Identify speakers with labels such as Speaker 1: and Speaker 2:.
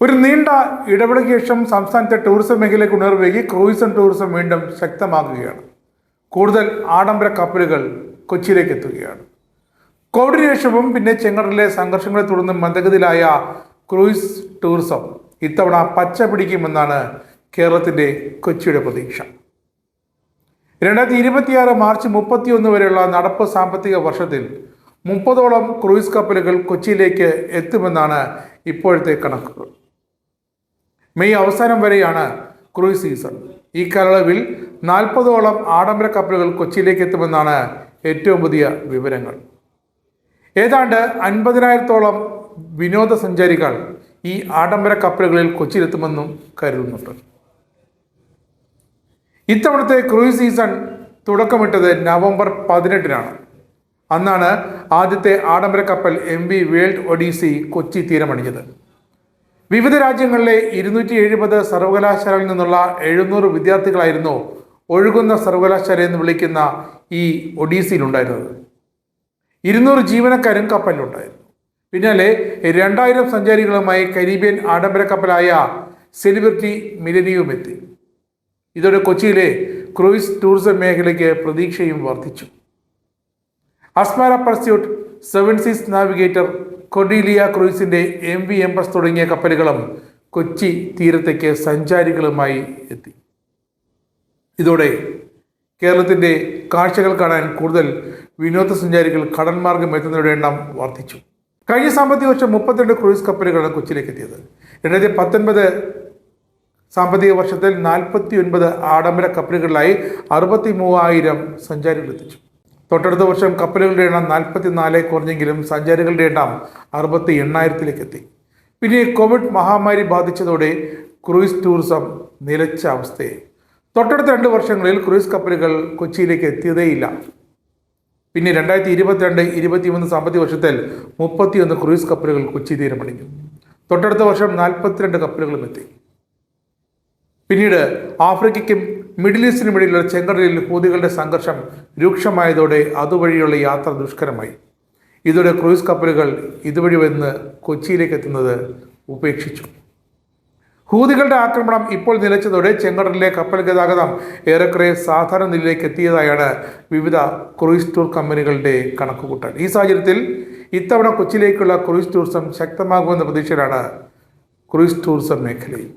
Speaker 1: ഒരു നീണ്ട ഇടവേളയ്ക്ക് ശേഷം സംസ്ഥാനത്തെ ടൂറിസം മേഖലയ്ക്ക് ഉണർവേകി ക്രൂയിസ് ടൂറിസം വീണ്ടും ശക്തമാകുകയാണ്. കൂടുതൽ ആഡംബര കപ്പലുകൾ കൊച്ചിയിലേക്ക് എത്തുകയാണ്. കോവിഡിന് ശേഷവും പിന്നെ ചെങ്കടലിലെ സംഘർഷങ്ങളെ തുടർന്ന് മന്ദഗതിയിലായ ക്രൂയിസ് ടൂറിസം ഇത്തവണ പച്ച പിടിക്കുമെന്നാണ് കേരളത്തിന്റെ കൊച്ചിയുടെ പ്രതീക്ഷ. രണ്ടായിരത്തി ഇരുപത്തിയാറ് മാർച്ച് മുപ്പത്തിയൊന്ന് വരെയുള്ള നടപ്പ് സാമ്പത്തിക വർഷത്തിൽ മുപ്പതോളം ക്രൂയിസ് കപ്പലുകൾ കൊച്ചിയിലേക്ക് എത്തുമെന്നാണ് ഇപ്പോഴത്തെ കണക്കുകൾ. മെയ് അവസാനം വരെയാണ് ക്രൂയിസ് സീസൺ. ഈ കാലയളവിൽ നാൽപ്പതോളം ആഡംബര കപ്പലുകൾ കൊച്ചിയിലേക്ക് എത്തുമെന്നാണ് ഏറ്റവും പുതിയ വിവരങ്ങൾ. ഏതാണ്ട് അൻപതിനായിരത്തോളം വിനോദസഞ്ചാരികൾ ഈ ആഡംബര കപ്പലുകളിൽ കൊച്ചിയിലെത്തുമെന്നും കരുതുന്നുണ്ട്. ഇത്തവണത്തെ ക്രൂയിസ് സീസൺ തുടക്കമിട്ടത് നവംബർ പതിനെട്ടിനാണ്. അന്നാണ് ആദ്യത്തെ ആഡംബര കപ്പൽ M V World Odyssey Kochi തീരമണിഞ്ഞത്. വിവിധ രാജ്യങ്ങളിലെ ഇരുന്നൂറ്റി എഴുപത് സർവകലാശാലയിൽ നിന്നുള്ള എഴുന്നൂറ് വിദ്യാർത്ഥികളായിരുന്നു ഒഴുകുന്ന സർവകലാശാല എന്ന് വിളിക്കുന്ന ഈ ഒഡീസിയിലുണ്ടായിരുന്നത്. ഇരുന്നൂറ് ജീവനക്കാരും കപ്പലിലുണ്ടായിരുന്നു. പിന്നാലെ രണ്ടായിരം സഞ്ചാരികളുമായി കരീബിയൻ ആഡംബര കപ്പലായ സെലിബ്രിറ്റി മിലനിയും എത്തി. ഇതോടെ കൊച്ചിയിലെ ക്രൂയിസ് ടൂറിസം മേഖലയ്ക്ക് പ്രതീക്ഷയും വർദ്ധിച്ചു. Azamara Pursuit Seven Seas Navigator Cordelia ക്രൂയിസിന്റെ M V എംബസ് തുടങ്ങിയ കപ്പലുകളും കൊച്ചി തീരത്തേക്ക് സഞ്ചാരികളുമായി എത്തി. ഇതോടെ കേരളത്തിന്റെ കാഴ്ചകൾ കാണാൻ കൂടുതൽ വിനോദസഞ്ചാരികൾ കടൽ മാർഗം എത്തുന്നവരുടെ എണ്ണം വർദ്ധിച്ചു. കഴിഞ്ഞ സാമ്പത്തിക വർഷം മുപ്പത്തിരണ്ട് ക്രൂയിസ് കപ്പലുകളാണ് കൊച്ചിയിലേക്ക് എത്തിയത് രണ്ടായിരത്തി പത്തൊൻപത് സാമ്പത്തിക വർഷത്തിൽ നാൽപ്പത്തി ഒൻപത് ആഡംബര കപ്പലുകളിലായി അറുപത്തി മൂവായിരം സഞ്ചാരികൾ എത്തിച്ചു. തൊട്ടടുത്ത വർഷം കപ്പലുകളുടെ എണ്ണം നാൽപ്പത്തി നാല് കുറഞ്ഞെങ്കിലും സഞ്ചാരികളുടെ എണ്ണം അറുപത്തി എണ്ണായിരത്തിലേക്ക് എത്തി. പിന്നെ കോവിഡ് മഹാമാരി ബാധിച്ചതോടെ ക്രൂയിസ് ടൂറിസം നിലച്ച അവസ്ഥയെ. തൊട്ടടുത്ത രണ്ട് വർഷങ്ങളിൽ ക്രൂയിസ് കപ്പലുകൾ കൊച്ചിയിലേക്ക് എത്തിയതേയില്ല. പിന്നെ രണ്ടായിരത്തി ഇരുപത്തിരണ്ട് ഇരുപത്തിമൂന്ന് സാമ്പത്തിക വർഷത്തിൽ മുപ്പത്തിയൊന്ന് ക്രൂയിസ് കപ്പലുകൾ കൊച്ചി തീരമണിഞ്ഞു തൊട്ടടുത്ത വർഷം നാൽപ്പത്തിരണ്ട് കപ്പലുകളും എത്തി. പിന്നീട് ആഫ്രിക്കയ്ക്കും മിഡിൽ ഈസ്റ്റിനും ഇടയിലുള്ള ചെങ്കടലിൽ ഹൂതികളുടെ സംഘർഷം രൂക്ഷമായതോടെ അതുവഴിയുള്ള യാത്ര ദുഷ്കരമായി. ഇതോടെ ക്രൂയിസ് കപ്പലുകൾ ഇതുവഴി വന്ന് കൊച്ചിയിലേക്ക് എത്തുന്നത് ഉപേക്ഷിച്ചു. ഹൂതികളുടെ ആക്രമണം ഇപ്പോൾ നിലച്ചതോടെ ചെങ്കടലിലെ കപ്പൽ ഗതാഗതം ഏറെക്കുറെ സാധാരണ നിലയിലേക്ക് എത്തിയതായാണ് വിവിധ ക്രൂയിസ് ടൂർ കമ്പനികളുടെ കണക്കുകൂട്ടൽ. ഈ സാഹചര്യത്തിൽ ഇത്തവണ കൊച്ചിയിലേക്കുള്ള ക്രൂയിസ് ടൂറിസം ശക്തമാകുമെന്ന പ്രതീക്ഷയിലാണ് ക്രൂയിസ് ടൂറിസം മേഖലയിൽ.